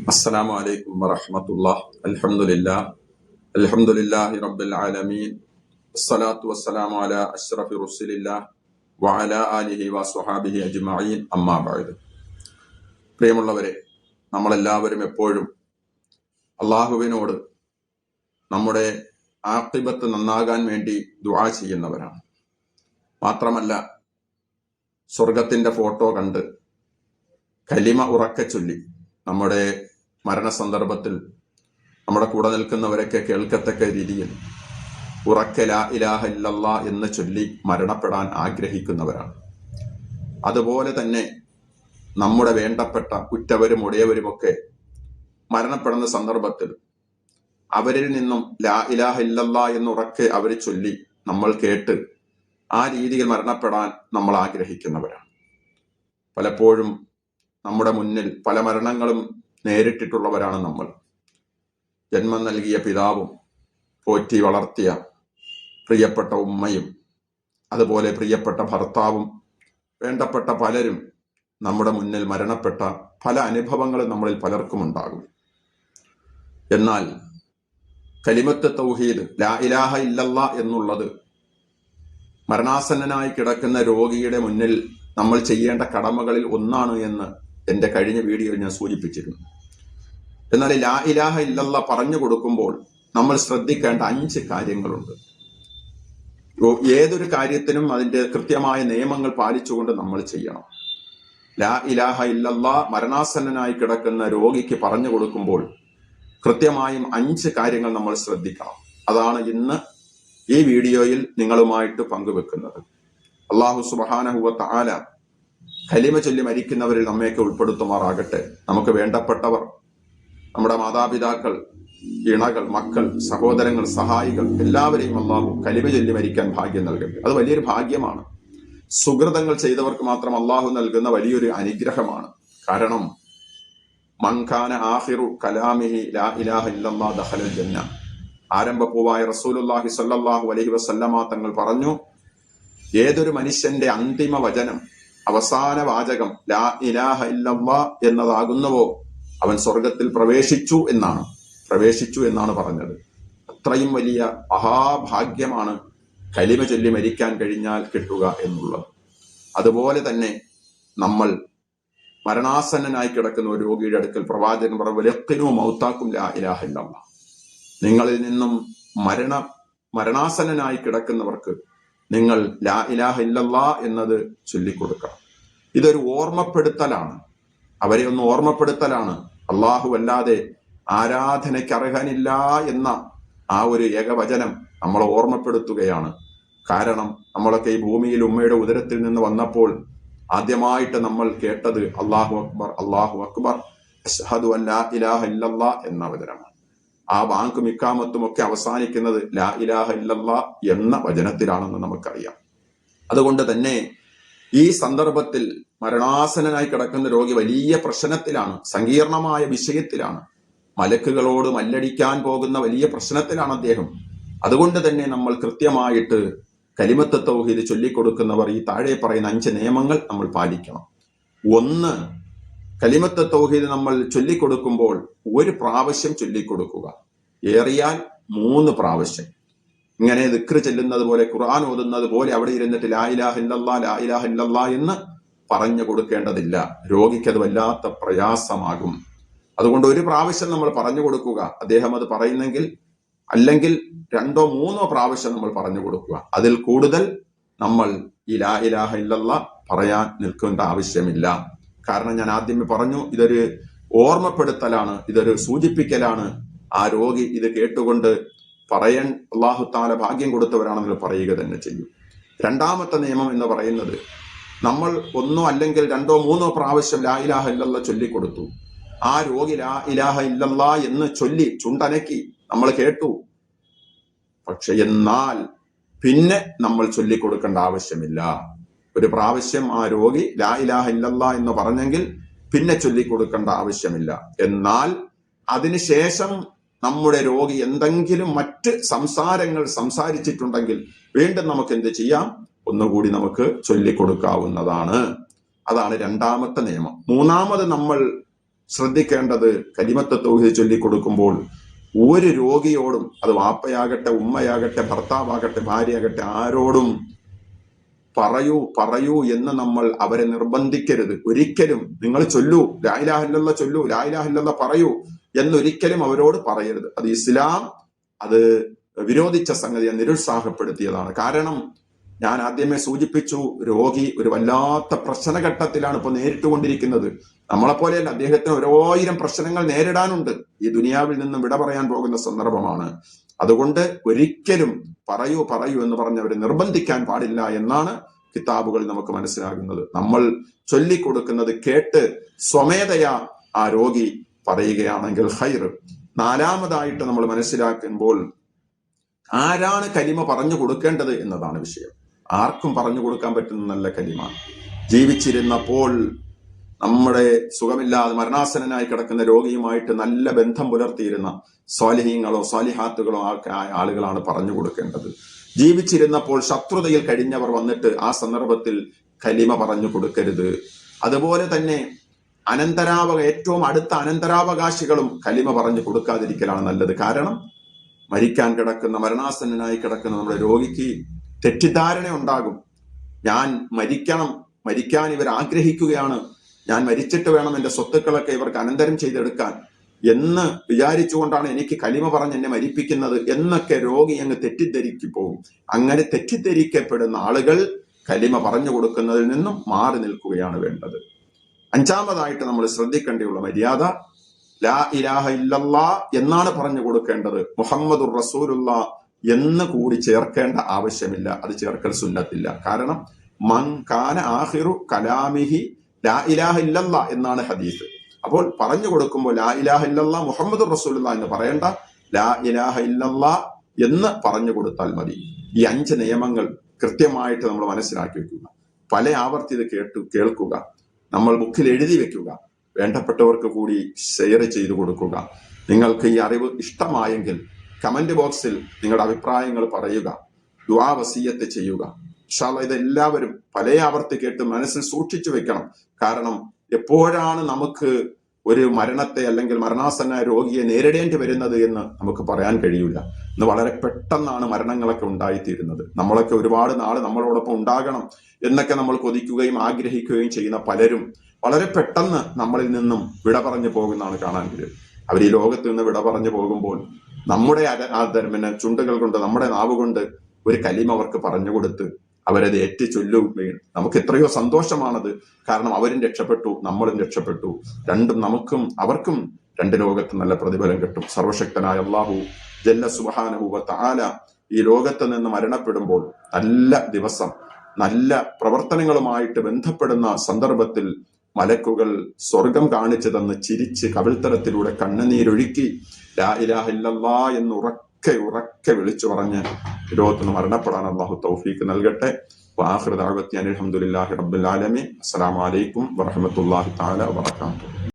السلام عليكم ورحمة الله الحمد لله الحمد لله رب العالمين الصلاة والسلام على أشرف رسول الله وعلى آله وصحابه أجمعين أما بعد പ്രിയമുള്ളവരെ നമ്മളെല്ലാവരും എപ്പോഴും അള്ളാഹുവിനോട് നമ്മുടെ ആക്തിബത്ത് നന്നാകാൻ വേണ്ടി ദുആ ചെയ്യുന്നവരാണ് മാത്രമല്ല സ്വർഗത്തിന്റെ ഫോട്ടോ കണ്ട് കലിമ ഉറക്കെ ചൊല്ലി നമ്മുടെ മരണസന്ദർഭത്തിൽ നമ്മുടെ കൂടെ നിൽക്കുന്നവരൊക്കെ കേൾക്കത്തക്ക രീതിയിൽ ഉറക്ക ലാ ഇലാഹ എന്ന് ചൊല്ലി മരണപ്പെടാൻ ആഗ്രഹിക്കുന്നവരാണ്. അതുപോലെ തന്നെ നമ്മുടെ വേണ്ടപ്പെട്ട ഉറ്റവരും ഉടയവരുമൊക്കെ മരണപ്പെടുന്ന സന്ദർഭത്തിൽ അവരിൽ നിന്നും ലാ ഇലാഹ ഇല്ലല്ല എന്ന് ഉറക്കെ അവർ ചൊല്ലി നമ്മൾ കേട്ട് ആ രീതിയിൽ മരണപ്പെടാൻ നമ്മൾ ആഗ്രഹിക്കുന്നവരാണ്. പലപ്പോഴും നമ്മുടെ മുന്നിൽ പല മരണങ്ങളും നേരിട്ടിട്ടുള്ളവരാണ് നമ്മൾ. ജന്മം നൽകിയ പിതാവും പോറ്റി വളർത്തിയ പ്രിയപ്പെട്ട ഉമ്മയും അതുപോലെ പ്രിയപ്പെട്ട ഭർത്താവും വേണ്ടപ്പെട്ട പലരും നമ്മുടെ മുന്നിൽ മരണപ്പെട്ട പല അനുഭവങ്ങളും നമ്മളിൽ പലർക്കും ഉണ്ടാകും എന്നാൽ കലിമത്ത് തൗഹീദ് ലാ ഇലാഹ ഇല്ലല്ല എന്നുള്ളത് മരണാസന്നനായി കിടക്കുന്ന രോഗിയുടെ മുന്നിൽ നമ്മൾ ചെയ്യേണ്ട കടമകളിൽ ഒന്നാണ് എന്ന് എന്റെ കഴിഞ്ഞ വീഡിയോയിൽ ഞാൻ സൂചിപ്പിച്ചിരുന്നു. എന്നാൽ ലാ ഇലാഹ ഇല്ലല്ല പറഞ്ഞു കൊടുക്കുമ്പോൾ നമ്മൾ ശ്രദ്ധിക്കേണ്ട അഞ്ച് കാര്യങ്ങളുണ്ട്. ഏതൊരു കാര്യത്തിനും അതിന്റെ കൃത്യമായ നിയമങ്ങൾ പാലിച്ചുകൊണ്ട് നമ്മൾ ചെയ്യണം. ലാ ഇലാഹ ഇല്ലല്ല മരണാസന്നനായി കിടക്കുന്ന രോഗിക്ക് പറഞ്ഞു കൊടുക്കുമ്പോൾ കൃത്യമായും അഞ്ച് കാര്യങ്ങൾ നമ്മൾ ശ്രദ്ധിക്കണം. അതാണ് ഇന്ന് ഈ വീഡിയോയിൽ നിങ്ങളുമായിട്ട് പങ്കുവെക്കുന്നത്. അള്ളാഹു സുബാനഹുവ ആല കലിമ ചൊല്ലി മരിക്കുന്നവരിൽ നമ്മയൊക്കെ ഉൾപ്പെടുത്തുമാറാകട്ടെ. നമുക്ക് വേണ്ടപ്പെട്ടവർ നമ്മുടെ മാതാപിതാക്കൾ ഇണകൾ മക്കൾ സഹോദരങ്ങൾ സഹായികൾ എല്ലാവരെയും അള്ളാഹു കലിമ ചൊല്ലി മരിക്കാൻ ഭാഗ്യം നൽകട്ടെ. അത് വലിയൊരു ഭാഗ്യമാണ്. സുഹൃതങ്ങൾ ചെയ്തവർക്ക് മാത്രം അള്ളാഹു നൽകുന്ന വലിയൊരു അനുഗ്രഹമാണ്. കാരണം മങ്കാന ആഹിറു കലാമിഹി ലാ ഇലാഹ ഇല്ലല്ലാ ദഖലൽ ജന്ന. ആരംഭപ്പൂവായ റസൂലുള്ളാഹി സ്വല്ലല്ലാഹു അലൈഹി വസല്ലമ തങ്ങൾ പറഞ്ഞു ഏതൊരു മനുഷ്യന്റെ അന്തിമ വചനം അവസാന വാചകം ലാ ഇലാഹ ഇല്ലല്ലാ എന്നതാകുന്നുവോ? അവൻ സ്വർഗത്തിൽ പ്രവേശിച്ചു എന്നാണ്. പ്രവേശിച്ചു എന്നാണ് പറഞ്ഞത്. അത്രയും വലിയ മഹാഭാഗ്യമാണ് കലിമ ചൊല്ലി മരിക്കാൻ കഴിഞ്ഞാൽ കിട്ടുക എന്നുള്ളത്. അതുപോലെ തന്നെ നമ്മൾ മരണാസന്നനായി കിടക്കുന്ന ഒരു രോഗിയുടെ അടുക്കൽ പ്രവാചകൻ പറഞ്ഞു മൗത്താക്കും ലാ ഇലാഹ ഇല്ലല്ലാ. നിങ്ങളിൽ നിന്നും മരണ മരണാസന്നനായി കിടക്കുന്നവർക്ക് നിങ്ങൾ ലാ ഇലാഹ ഇല്ലല്ലാ എന്നത് ചൊല്ലിക്കൊടുക്കണം. ഇതൊരു ഓർമ്മപ്പെടുത്തലാണ്. അവരെ ഒന്ന് ഓർമ്മപ്പെടുത്തലാണ്. അള്ളാഹു അല്ലാതെ ആരാധനയ്ക്ക് അർഹനില്ല എന്ന ആ ഒരു ഏകവചനം നമ്മളെ ഓർമ്മപ്പെടുത്തുകയാണ്. കാരണം നമ്മളൊക്കെ ഈ ഭൂമിയിൽ ഉമ്മയുടെ ഉദരത്തിൽ നിന്ന് വന്നപ്പോൾ ആദ്യമായിട്ട് നമ്മൾ കേട്ടത് അള്ളാഹു അക്ബർ അള്ളാഹു അക്ബർ അഷ്ഹദു അൻ ലാ ഇലാഹ ഇല്ലല്ലാ എന്ന വചനമാണ് ആ വാങ്കും ഇക്കാമത്തും ഒക്കെ അവസാനിക്കുന്നത് ലാ ഇലാഹ ഇല്ലല്ലാ എന്ന വചനത്തിലാണെന്ന് നമുക്കറിയാം. അതുകൊണ്ട് തന്നെ ഈ സന്ദർഭത്തിൽ മരണാസനനായി കിടക്കുന്ന രോഗി വലിയ പ്രശ്നത്തിലാണ് സങ്കീർണമായ വിഷയത്തിലാണ്. മലക്കുകളോട് മല്ലടിക്കാൻ പോകുന്ന വലിയ പ്രശ്നത്തിലാണ് അദ്ദേഹം. അതുകൊണ്ട് തന്നെ നമ്മൾ കൃത്യമായിട്ട് കലിമത്ത് തൗഹീദ് ചൊല്ലിക്കൊടുക്കുന്നവർ ഈ താഴെ പറയുന്ന അഞ്ച് നിയമങ്ങൾ നമ്മൾ പാലിക്കണം. ഒന്ന് കലിമത്ത് തൗഹീദ് നമ്മൾ ചൊല്ലിക്കൊടുക്കുമ്പോൾ ഒരു പ്രാവശ്യം ചൊല്ലിക്കൊടുക്കുക. ഏറിയാൽ മൂന്ന് പ്രാവശ്യം. ഇങ്ങനെ ദിക്ർ ചെല്ലുന്നത് പോലെ ഖുർആൻ ഓതുന്നത് പോലെ അവിടെ ഇരുന്നിട്ട് ഇലാഹ ഇല്ലല്ലാ ലാ ഇലാഹ ഇല്ലല്ലാ എന്ന് പറഞ്ഞു കൊടുക്കേണ്ടതില്ല. രോഗിക്ക് അത് വല്ലാത്ത പ്രയാസമാകും. അതുകൊണ്ട് ഒരു പ്രാവശ്യം നമ്മൾ പറഞ്ഞു കൊടുക്കുക. അദ്ദേഹം അത് പറയുന്നെങ്കിൽ അല്ലെങ്കിൽ രണ്ടോ മൂന്നോ പ്രാവശ്യം നമ്മൾ പറഞ്ഞു കൊടുക്കുക. അതിൽ കൂടുതൽ നമ്മൾ ഈ ലാ ഇലാഹ ഇല്ലല്ലാ പറയാൻ നിൽക്കേണ്ട ആവശ്യമില്ല. കാരണം ഞാൻ ആദ്യമേ പറഞ്ഞു ഇതൊരു ഓർമ്മപ്പെടുത്തലാണ് ഇതൊരു സൂചിപ്പിക്കലാണ്. ആ രോഗി ഇത് കേട്ടുകൊണ്ട് പറയാൻ അള്ളാഹു താല ഭാഗ്യം കൊടുത്തവരാണെന്ന് പറയുക തന്നെ ചെയ്യും. രണ്ടാമത്തെ നിയമം എന്ന് പറയുന്നത് നമ്മൾ ഒന്നോ അല്ലെങ്കിൽ രണ്ടോ മൂന്നോ പ്രാവശ്യം ലാ ഇലാഹ ഇല്ലല്ല ചൊല്ലിക്കൊടുത്തു. ആ രോഗി ലാ ഇലാഹ ഇല്ലല്ല എന്ന് ചൊല്ലി ചുണ്ടനക്കി നമ്മൾ കേട്ടു. പക്ഷെ എന്നാൽ പിന്നെ നമ്മൾ ചൊല്ലിക്കൊടുക്കേണ്ട ആവശ്യമില്ല. ഒരു പ്രാവശ്യം ആ രോഗി ലാ ഇലാഹ ഇല്ലല്ല എന്ന് പറഞ്ഞെങ്കിൽ പിന്നെ ചൊല്ലിക്കൊടുക്കേണ്ട ആവശ്യമില്ല. എന്നാൽ അതിനുശേഷം നമ്മുടെ രോഗി എന്തെങ്കിലും മറ്റ് സംസാരങ്ങൾ സംസാരിച്ചിട്ടുണ്ടെങ്കിൽ വീണ്ടും നമുക്ക് എന്ത് ചെയ്യാം? ഒന്നുകൂടി നമുക്ക് ചൊല്ലിക്കൊടുക്കാവുന്നതാണ്. അതാണ് രണ്ടാമത്തെ നിയമം. മൂന്നാമത് നമ്മൾ ശ്രദ്ധിക്കേണ്ടത് കരിമത്ത തൗഹീദ് ചൊല്ലിക്കൊടുക്കുമ്പോൾ ഒരു രോഗിയോടും അത് വാപ്പയാകട്ടെ ഉമ്മയാകട്ടെ ഭർത്താവാകട്ടെ ഭാര്യയാകട്ടെ ആരോടും പറയൂ പറയൂ എന്ന് നമ്മൾ അവരെ നിർബന്ധിക്കരുത്. ഒരിക്കലും നിങ്ങൾ ചൊല്ലൂ ലായിലാഹില്ല ചൊല്ലൂ ലായിലാഹില്ല പറയൂ എന്നൊരിക്കലും അവരോട് പറയരുത്. അത് ഇസ്ലാം അത് വിരോധിച്ച സംഗതിയെ നിരുത്സാഹപ്പെടുത്തിയതാണ്. കാരണം ഞാൻ ആദ്യമേ സൂചിപ്പിച്ചു രോഗി ഒരു വല്ലാത്ത പ്രശ്നഘട്ടത്തിലാണ് ഇപ്പൊ നേരിട്ടുകൊണ്ടിരിക്കുന്നത്. നമ്മളെപ്പോലെയല്ല അദ്ദേഹത്തിന് ഓരോയിരം പ്രശ്നങ്ങൾ നേരിടാനുണ്ട്. ഈ ദുനിയാവിൽ നിന്നും വിട പറയാൻ പോകുന്ന സന്ദർഭമാണ്. അതുകൊണ്ട് ഒരിക്കലും പറയൂ പറയൂ എന്ന് പറഞ്ഞവരെ നിർബന്ധിക്കാൻ പാടില്ല എന്നാണ് കിതാബുകൾ നമുക്ക് മനസ്സിലാകുന്നത്. നമ്മൾ ചൊല്ലിക്കൊടുക്കുന്നത് കേട്ട് സ്വമേധയാ ആ രോഗി പറയുകയാണെങ്കിൽ ഹൈർ. നാലാമതായിട്ട് നമ്മൾ മനസ്സിലാക്കുമ്പോൾ ആരാണ് കലിമ പറഞ്ഞു കൊടുക്കേണ്ടത് എന്നതാണ് വിഷയം. ആർക്കും പറഞ്ഞു കൊടുക്കാൻ പറ്റുന്ന നല്ല കലിമ. ജീവിച്ചിരുന്നപ്പോൾ നമ്മുടെ സുഖമില്ലാതെ മരണാസനായി കിടക്കുന്ന രോഗിയുമായിട്ട് നല്ല ബന്ധം പുലർത്തിയിരുന്ന സ്വാലിഹീങ്ങളോ സ്വാലിഹാത്തുകളോ ആളുകളാണ് പറഞ്ഞു കൊടുക്കേണ്ടത്. ജീവിച്ചിരുന്നപ്പോൾ ശത്രുതയിൽ കഴിഞ്ഞവർ വന്നിട്ട് ആ സന്ദർഭത്തിൽ കലിമ പറഞ്ഞു കൊടുക്കരുത്. അതുപോലെ തന്നെ അനന്തരാവ ഏറ്റവും അടുത്ത അനന്തരാവകാശികളും കലിമ പറഞ്ഞു കൊടുക്കാതിരിക്കലാണ് നല്ലത്. കാരണം മരിക്കാൻ കിടക്കുന്ന മരണാസന്നനായി കിടക്കുന്ന നമ്മുടെ രോഗിക്ക് തെറ്റിദ്ധാരണ ഉണ്ടാകും. ഞാൻ മരിക്കണം മരിക്കാൻ ഇവർ ആഗ്രഹിക്കുകയാണ്. ഞാൻ മരിച്ചിട്ട് വേണം എന്റെ സ്വത്തുക്കളൊക്കെ ഇവർക്ക് അനന്തരം ചെയ്തെടുക്കാൻ എന്ന് വിചാരിച്ചുകൊണ്ടാണ് എനിക്ക് കലിമ പറഞ്ഞ് എന്നെ മരിപ്പിക്കുന്നത് എന്നൊക്കെ രോഗി അങ്ങ് തെറ്റിദ്ധരിക്കു പോകും അങ്ങനെ തെറ്റിദ്ധരിക്കപ്പെടുന്ന ആളുകൾ കലിമ പറഞ്ഞു കൊടുക്കുന്നതിൽ നിന്നും മാറി നിൽക്കുകയാണ് വേണ്ടത്. അഞ്ചാമതായിട്ട് നമ്മൾ ശ്രദ്ധിക്കേണ്ടിയുള്ള മര്യാദ ലാ ഇലാഹ ഇല്ലല്ലാ എന്നാണ് പറഞ്ഞു കൊടുക്കേണ്ടത്. മുഹമ്മദുർ റസൂലുള്ള എന്ന് കൂടി ചേർക്കേണ്ട ആവശ്യമില്ല. അത് ചേർക്കൽ സുന്നത്തില്ല. കാരണം മങ്കാന കാന ആഹിറു കലാമിഹി ലാ ഇലാഹ എന്നാണ് ഹദീസ്. അപ്പോൾ പറഞ്ഞു കൊടുക്കുമ്പോൾ ലാ ഇലാഹ ഇല്ലല്ല മുഹമ്മദ് റസൂലുള്ള എന്ന് പറയേണ്ട. ലാ ഇലാഹ ഇല്ലല്ല എന്ന് പറഞ്ഞു കൊടുത്താൽ മതി. ഈ അഞ്ച് നിയമങ്ങൾ കൃത്യമായിട്ട് നമ്മൾ മനസ്സിലാക്കി വെക്കുക. പല ആവർത്തി ഇത് കേട്ടു കേൾക്കുക. നമ്മൾ ബുക്കിൽ എഴുതി വെക്കുക. വേണ്ടപ്പെട്ടവർക്ക് കൂടി ഷെയർ ചെയ്തു കൊടുക്കുക. നിങ്ങൾക്ക് ഈ അറിവ് ഇഷ്ടമായെങ്കിൽ കമന്റ് ബോക്സിൽ നിങ്ങളുടെ അഭിപ്രായങ്ങൾ പറയുക. ദ്വാവസീയത്ത് ചെയ്യുക. ഇൻഷാല്ല ഇതെല്ലാവരും പല ആവർത്തി കേട്ട് മനസ്സിൽ സൂക്ഷിച്ചു വെക്കണം. കാരണം എപ്പോഴാണ് നമുക്ക് ഒരു മരണത്തെ അല്ലെങ്കിൽ മരണാസന്ന രോഗിയെ നേരിടേണ്ടി വരുന്നത് എന്ന് നമുക്ക് പറയാൻ കഴിയില്ല ഇന്ന് വളരെ പെട്ടെന്നാണ് മരണങ്ങളൊക്കെ ഉണ്ടായിത്തീരുന്നത്. നമ്മളൊക്കെ ഒരുപാട് നാൾ നമ്മളോടൊപ്പം ഉണ്ടാകണം എന്നൊക്കെ നമ്മൾ കൊതിക്കുകയും ആഗ്രഹിക്കുകയും ചെയ്യുന്ന പലരും വളരെ പെട്ടെന്ന് നമ്മളിൽ നിന്നും വിട പറഞ്ഞു പോകുന്നതാണ് കാണാൻ കഴിയും അവർ ഈ ലോകത്ത് നിന്ന് വിട പറഞ്ഞു പോകുമ്പോൾ നമ്മുടെ പിന്നെ ചുണ്ടുകൾ കൊണ്ട് നമ്മുടെ നാവ് കൊണ്ട് ഒരു കലിമ അവർക്ക് പറഞ്ഞു കൊടുത്ത് അവരത് ഏറ്റു ചൊല്ലുകയും നമുക്ക് എത്രയോ സന്തോഷമാണത്. കാരണം അവരും രക്ഷപ്പെട്ടു നമ്മളും രക്ഷപ്പെട്ടു. രണ്ടും നമുക്കും അവർക്കും രണ്ട് ലോകത്ത് നല്ല പ്രതിഫലം കിട്ടും. സർവശക്തനായ അള്ളാഹു ജല്ല സുഹാനുഭൂവ താല ഈ ലോകത്ത് നിന്ന് മരണപ്പെടുമ്പോൾ നല്ല ദിവസം നല്ല പ്രവർത്തനങ്ങളുമായിട്ട് ബന്ധപ്പെടുന്ന സന്ദർഭത്തിൽ മലക്കുകൾ സ്വർഗം കാണിച്ചു തന്ന് ചിരിച്ച് കവിൾത്തരത്തിലൂടെ കണ്ണുനീരൊഴുക്കി ലാ ഇലാഹ ഇല്ലല്ലാ എന്ന് ഉറക്കെ ഉറക്കെ വിളിച്ചു പറഞ്ഞ് ലോകത്തുനിന്ന് മരണപ്പെടാൻ അള്ളാഹു തൗഫീക്ക് നൽകട്ടെ. അലഹമുല്ലാഹി റബ്ബുൽ അസ്സാം അലൈക്കും വറഹമത്തല്ലാഹി താല വബറകാതുഹു.